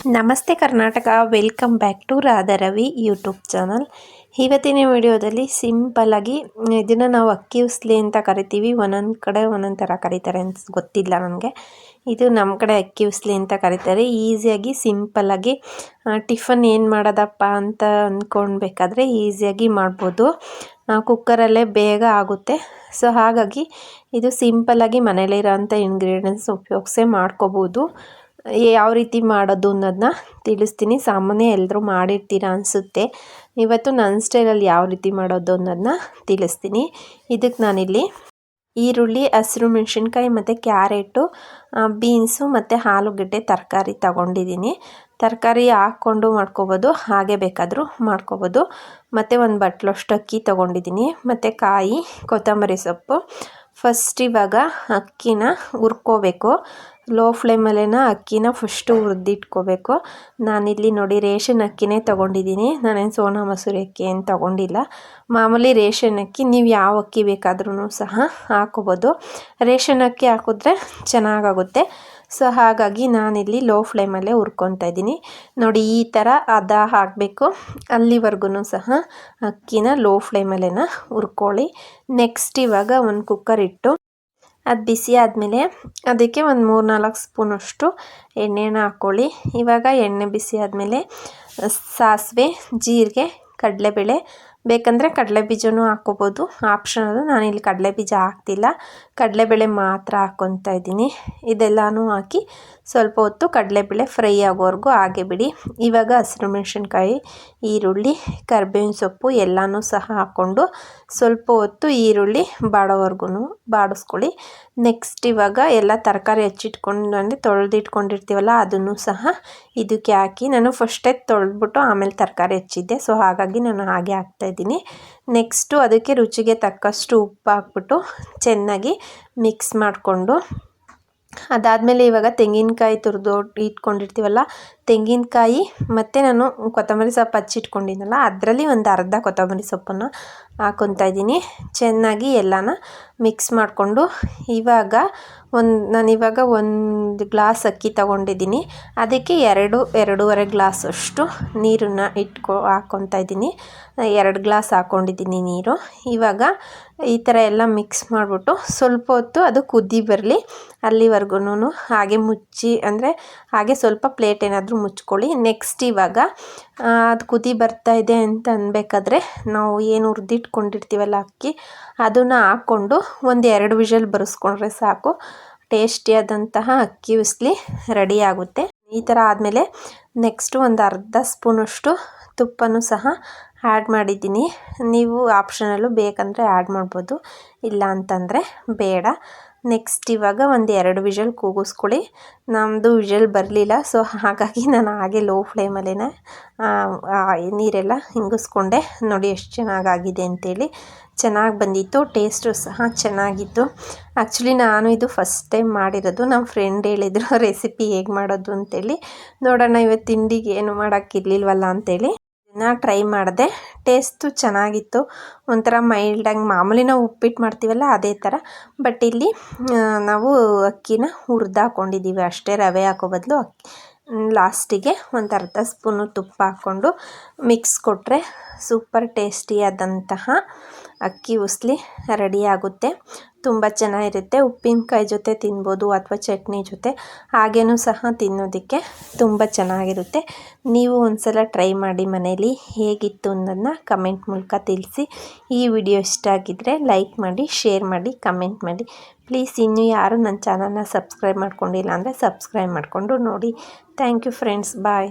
ನಮಸ್ತೆ Karnataka, welcome back to Radharavi YouTube channel. ಇವತ್ತಿನ ವಿಡಿಯೋದಲ್ಲಿ ಸಿಂಪಲ್ಲಾಗಿ ಇದನ್ನು ನಾವು ಅಕ್ಕಿ ಉಸ್ಲಿ ಅಂತ ಕರಿತೀವಿ. ಒಂದೊಂದು ಕಡೆ ಒಂದೊಂದು ಥರ ಕರೀತಾರೆ ಅಂತ ಗೊತ್ತಿಲ್ಲ ನನಗೆ ಇದು ನಮ್ಮ ಕಡೆ ಅಕ್ಕಿ ಉಸ್ಲಿ ಅಂತ ಕರೀತಾರೆ. ಈಸಿಯಾಗಿ ಸಿಂಪಲ್ಲಾಗಿ ಟಿಫನ್ ಏನು ಮಾಡೋದಪ್ಪ ಅಂತ ಅಂದ್ಕೊಳ್ಬೇಕಾದ್ರೆ ಈಸಿಯಾಗಿ ಮಾಡ್ಬೋದು. ಕುಕ್ಕರಲ್ಲೇ ಬೇಗ ಆಗುತ್ತೆ. ಸೊ, ಹಾಗಾಗಿ ಇದು ಸಿಂಪಲ್ಲಾಗಿ ಮನೇಲಿರೋಂಥ ಇಂಗ್ರೀಡಿಯೆಂಟ್ಸ್ ಉಪಯೋಗಿಸೇ ಮಾಡ್ಕೋಬೋದು. ಯಾವ ರೀತಿ ಮಾಡೋದು ಅನ್ನೋದನ್ನ ತಿಳಿಸ್ತೀನಿ. ಸಾಮಾನ್ಯ ಎಲ್ಲರೂ ಮಾಡಿರ್ತೀರ ಅನಿಸುತ್ತೆ. ಇವತ್ತು ನನ್ನ ಸ್ಟೈಲಲ್ಲಿ ಯಾವ ರೀತಿ ಮಾಡೋದು ಅನ್ನೋದನ್ನ ತಿಳಿಸ್ತೀನಿ. ಇದಕ್ಕೆ ನಾನಿಲ್ಲಿ ಈರುಳ್ಳಿ, ಹಸಿರು, ಮೆಣಸಿನ್ಕಾಯಿ ಮತ್ತು ಕ್ಯಾರೆಟು ಬೀನ್ಸು ಮತ್ತು ಆಲೂಗಡ್ಡೆ ತರಕಾರಿ ತಗೊಂಡಿದ್ದೀನಿ. ತರಕಾರಿ ಹಾಕ್ಕೊಂಡು ಮಾಡ್ಕೋಬೋದು, ಹಾಗೆ ಬೇಕಾದರೂ ಮಾಡ್ಕೋಬೋದು. ಮತ್ತು ಒಂದು ಬಟ್ಲಷ್ಟು ಅಕ್ಕಿ ತೊಗೊಂಡಿದ್ದೀನಿ. ಮತ್ತು ಕಾಯಿ, ಕೊತ್ತಂಬರಿ ಸೊಪ್ಪು ಫಸ್ಟ್ ಇವಾಗ ಅಕ್ಕಿನ ಹುರ್ಕೋಬೇಕು. ಲೋ ಫ್ಲೇಮಲ್ಲೇನ ಅಕ್ಕಿನ ಫಸ್ಟು ಹುರಿದಿಟ್ಕೋಬೇಕು. ನಾನಿಲ್ಲಿ ನೋಡಿ ರೇಷನ್ ಅಕ್ಕಿನೇ ತೊಗೊಂಡಿದ್ದೀನಿ. ನಾನೇನು ಸೋನಾ ಮಸೂರಿ ಅಕ್ಕಿ ಏನು ತೊಗೊಂಡಿಲ್ಲ. ಮಾಮೂಲಿ ರೇಷನ್ ಅಕ್ಕಿ ನೀವು ಯಾವ ಅಕ್ಕಿ ಬೇಕಾದ್ರೂ ಸಹ ಹಾಕೋಬೋದು ರೇಷನ್ ಅಕ್ಕಿ ಹಾಕಿದ್ರೆ ಚೆನ್ನಾಗಾಗುತ್ತೆ. ಸೊ ಹಾಗಾಗಿ ನಾನಿಲ್ಲಿ ಲೋ ಫ್ಲೇಮಲ್ಲೇ ಹುರ್ಕೊತಾ ಇದ್ದೀನಿ. ನೋಡಿ ಈ ಥರ ಅದ ಹಾಕಬೇಕು. ಅಲ್ಲಿವರೆಗೂ ಸಹ ಅಕ್ಕಿನ ಲೋ ಫ್ಲೇಮಲ್ಲೇನ ಹುರ್ಕೊಳ್ಳಿ. ನೆಕ್ಸ್ಟ್ ಇವಾಗ ಒಂದು ಕುಕ್ಕರ್ ಇಟ್ಟು ಅದು ಬಿಸಿ ಆದಮೇಲೆ ಅದಕ್ಕೆ ಒಂದು ಮೂರು ನಾಲ್ಕು ಸ್ಪೂನಷ್ಟು ಎಣ್ಣೆನ ಹಾಕ್ಕೊಳ್ಳಿ ಇವಾಗ ಎಣ್ಣೆ ಬಿಸಿ ಆದಮೇಲೆ ಸಾಸಿವೆ, ಜೀರಿಗೆ, ಕಡಲೆಬೇಳೆ ಬೇಕಂದರೆ ಕಡಲೆ ಬೀಜನೂ ಹಾಕ್ಕೋಬೋದು. ನಾನು ನಾನಿಲ್ಲಿ ಕಡಲೆ ಬೀಜ ಹಾಕ್ತಿಲ್ಲ. ಕಡಲೆಬೇಳೆ ಮಾತ್ರ ಹಾಕ್ಕೊತಾ ಇದ್ದೀನಿ. ಇದೆಲ್ಲನೂ ಹಾಕಿ ಸ್ವಲ್ಪ ಹೊತ್ತು ಕಡಲೆಬೇಳೆ ಫ್ರೈ ಆಗೋವರೆಗೂ ಹಾಗೆ ಬಿಡಿ. ಇವಾಗ ಹಸಿರು ಮೆಣಸಿನ್ಕಾಯಿ, ಈರುಳ್ಳಿ, ಕರ್ಬೇವಿನ ಸೊಪ್ಪು ಎಲ್ಲನೂ ಸಹ ಹಾಕ್ಕೊಂಡು ಸ್ವಲ್ಪ ಹೊತ್ತು ಈರುಳ್ಳಿ ಬಾಡೋವರೆಗೂ ಬಾಡಿಸ್ಕೊಳ್ಳಿ. ನೆಕ್ಸ್ಟ್ ಇವಾಗ ಎಲ್ಲ ತರಕಾರಿ ಹೆಚ್ಚಿಟ್ಕೊಂಡು ಅಂದರೆ ತೊಳೆದಿಟ್ಕೊಂಡಿರ್ತೀವಲ್ಲ ಅದನ್ನು ಸಹ ಇದಕ್ಕೆ ಹಾಕಿ ನಾನು ಫಸ್ಟೇ ತೊಳೆದ್ಬಿಟ್ಟು ಆಮೇಲೆ ತರಕಾರಿ ಹಚ್ಚಿದ್ದೆ. ಸೊ ಹಾಗಾಗಿ ನಾನು ಹಾಗೆ ಹಾಕ್ತಾಯಿದ್ದೀನಿ ನೆಕ್ಸ್ಟು ಅದಕ್ಕೆ ರುಚಿಗೆ ತಕ್ಕಷ್ಟು ಉಪ್ಪು ಹಾಕ್ಬಿಟ್ಟು ಚೆನ್ನಾಗಿ ಮಿಕ್ಸ್ ಮಾಡಿಕೊಂಡು ಅದಾದಮೇಲೆ ಇವಾಗ ತೆಂಗಿನಕಾಯಿ ತುರಿದು ಇಟ್ಕೊಂಡಿರ್ತೀವಲ್ಲ ತೆಂಗಿನಕಾಯಿ ಮತ್ತು ನಾನು ಕೊತ್ತಂಬರಿ ಸೊಪ್ಪು ಹಚ್ಚಿಟ್ಕೊಂಡಿದ್ದೆನಲ್ಲ ಅದರಲ್ಲಿ ಒಂದು ಅರ್ಧ ಕೊತ್ತಂಬರಿ ಸೊಪ್ಪನ್ನು ಹಾಕೊತಾ ಇದ್ದೀನಿ. ಚೆನ್ನಾಗಿ ಎಲ್ಲನ ಮಿಕ್ಸ್ ಮಾಡಿಕೊಂಡು ಇವಾಗ ಒಂದು ನಾನಿವಾಗ ಒಂದು ಗ್ಲಾಸ್ ಅಕ್ಕಿ ತಗೊಂಡಿದ್ದೀನಿ. ಅದಕ್ಕೆ ಎರಡು, ಎರಡೂವರೆ ಗ್ಲಾಸ್ ಅಷ್ಟು ನೀರನ್ನು ಇಟ್ಕೊ ಹಾಕ್ಕೊತಾ ಇದ್ದೀನಿ. ಎರಡು ಗ್ಲಾಸ್ ಹಾಕ್ಕೊಂಡಿದ್ದೀನಿ ನೀರು. ಇವಾಗ ಈ ಥರ ಎಲ್ಲ ಮಿಕ್ಸ್ ಮಾಡಿಬಿಟ್ಟು ಸ್ವಲ್ಪ ಹೊತ್ತು ಅದು ಕುದ್ದಿ ಬರಲಿ ಅಲ್ಲಿವರೆಗೂ ಹಾಗೆ ಮುಚ್ಚಿ, ಅಂದರೆ ಹಾಗೆ ಸ್ವಲ್ಪ ಪ್ಲೇಟ್ ಏನಾದರೂ ಮುಚ್ಕೊಳ್ಳಿ. ನೆಕ್ಸ್ಟ್ ಇವಾಗ ಅದು ಕುದಿ ಬರ್ತಾ ಇದೆ ಅಂತ ಅನ್ಬೇಕಾದ್ರೆ ನಾವು ಏನು ಹುರಿದಿಟ್ಕೊಂಡಿರ್ತೀವಲ್ಲ ಅಕ್ಕಿ, ಅದನ್ನು ಹಾಕ್ಕೊಂಡು ಒಂದು ಎರಡು ವಿಷಲ್ ಬರೆಸ್ಕೊಂಡ್ರೆ ಸಾಕು. ಟೇಸ್ಟಿಯಾದಂತಹ ಅಕ್ಕಿ ಉಸ್ಲಿ ರೆಡಿ ಆಗುತ್ತೆ. ಈ ಥರ ಆದಮೇಲೆ ನೆಕ್ಸ್ಟು ಒಂದು ಅರ್ಧ ಸ್ಪೂನಷ್ಟು ತುಪ್ಪನೂ ಸಹ ಆ್ಯಡ್ ಮಾಡಿದ್ದೀನಿ. ನೀವು ಆಪ್ಷನಲ್ಲೂ ಬೇಕಂದರೆ ಆ್ಯಡ್ ಮಾಡ್ಬೋದು. ಇಲ್ಲ ಅಂತಂದರೆ ಬೇಡ. ನೆಕ್ಸ್ಟ್ ಇವಾಗ ಒಂದು ಎರಡು ವಿಷಲ್ ಕೂಗಿಸ್ಕೊಳ್ಳಿ. ನಮ್ಮದು ವಿಷಲ್ ಬರಲಿಲ್ಲ ಸೊ ಹಾಗಾಗಿ ನಾನು ಹಾಗೆ ಲೋ ಫ್ಲೇಮಲ್ಲೇ ನೀರೆಲ್ಲ ಹಿಂಗಿಸ್ಕೊಂಡೆ ನೋಡಿ ಎಷ್ಟು ಚೆನ್ನಾಗಾಗಿದೆ ಅಂತೇಳಿ. ಚೆನ್ನಾಗಿ ಬಂದಿತ್ತು ಟೇಸ್ಟು ಸಹ ಚೆನ್ನಾಗಿತ್ತು. ಆ್ಯಕ್ಚುಲಿ ನಾನು ಇದು ಫಸ್ಟ್ ಟೈಮ್ ಮಾಡಿರೋದು. ನಮ್ಮ ಫ್ರೆಂಡ್ ಹೇಳಿದರು ರೆಸಿಪಿ ಹೇಗೆ ಮಾಡೋದು ಅಂತೇಳಿ. ನೋಡೋಣ, ಇವತ್ತು ತಿಂಡಿಗೆ ಏನು ಮಾಡೋಕ್ಕಿರ್ಲಿಲ್ವಲ್ಲ ಅಂತೇಳಿ. ಟ್ರೈ ಮಾಡಿದೆ. ಟೇಸ್ಟು ಚೆನ್ನಾಗಿತ್ತು. ಒಂಥರ ಮೈಲ್ಡಾಗಿ ಮಾಮೂಲಿ ನಾವು ಉಪ್ಪಿಟ್ಟು ಮಾಡ್ತೀವಲ್ಲ ಅದೇ ಥರ ಬಟ್ ಇಲ್ಲಿ ನಾವು ಅಕ್ಕಿನ ಹುರಿದು ಹಾಕ್ಕೊಂಡಿದ್ದೀವಿ ಅಷ್ಟೇ ರವೆ ಹಾಕೋ ಬದಲು ಅಕ್ಕಿ ಲಾಸ್ಟಿಗೆ ಒಂದು ಅರ್ಧ ಸ್ಪೂನು ತುಪ್ಪ ಹಾಕ್ಕೊಂಡು ಮಿಕ್ಸ್ ಕೊಟ್ಟರೆ ಸೂಪರ್ ಟೇಸ್ಟಿಯಾದಂತಹ ಅಕ್ಕಿ ಉಸ್ಲಿ ರೆಡಿ ಆಗುತ್ತೆ. ತುಂಬ ಚೆನ್ನಾಗಿರುತ್ತೆ. ಉಪ್ಪಿನಕಾಯಿ ಜೊತೆ ತಿನ್ಬೋದು ಅಥವಾ ಚಟ್ನಿ ಜೊತೆ. ಹಾಗೇನೂ ಸಹ ತಿನ್ನೋದಕ್ಕೆ ತುಂಬ ಚೆನ್ನಾಗಿರುತ್ತೆ. ನೀವು ಒಂದು ಟ್ರೈ ಮಾಡಿ ಮನೇಲಿ ಹೇಗಿತ್ತು ಅನ್ನೋದನ್ನ ಕಮೆಂಟ್ ಮೂಲಕ ತಿಳಿಸಿ. ಈ ವಿಡಿಯೋ ಇಷ್ಟ ಆಗಿದ್ದರೆ ಲೈಕ್ ಮಾಡಿ, ಶೇರ್ ಮಾಡಿ, ಕಮೆಂಟ್ ಮಾಡಿ. ಪ್ಲೀಸ್ ಇನ್ನೂ ಯಾರು ನನ್ನ ಚಾನಲ್ನ ಸಬ್ಸ್ಕ್ರೈಬ್ ಮಾಡ್ಕೊಂಡಿಲ್ಲ ಅಂದರೆ ಸಬ್ಸ್ಕ್ರೈಬ್ ಮಾಡಿಕೊಂಡು ನೋಡಿ. Thank you friends. ಬಾಯ್.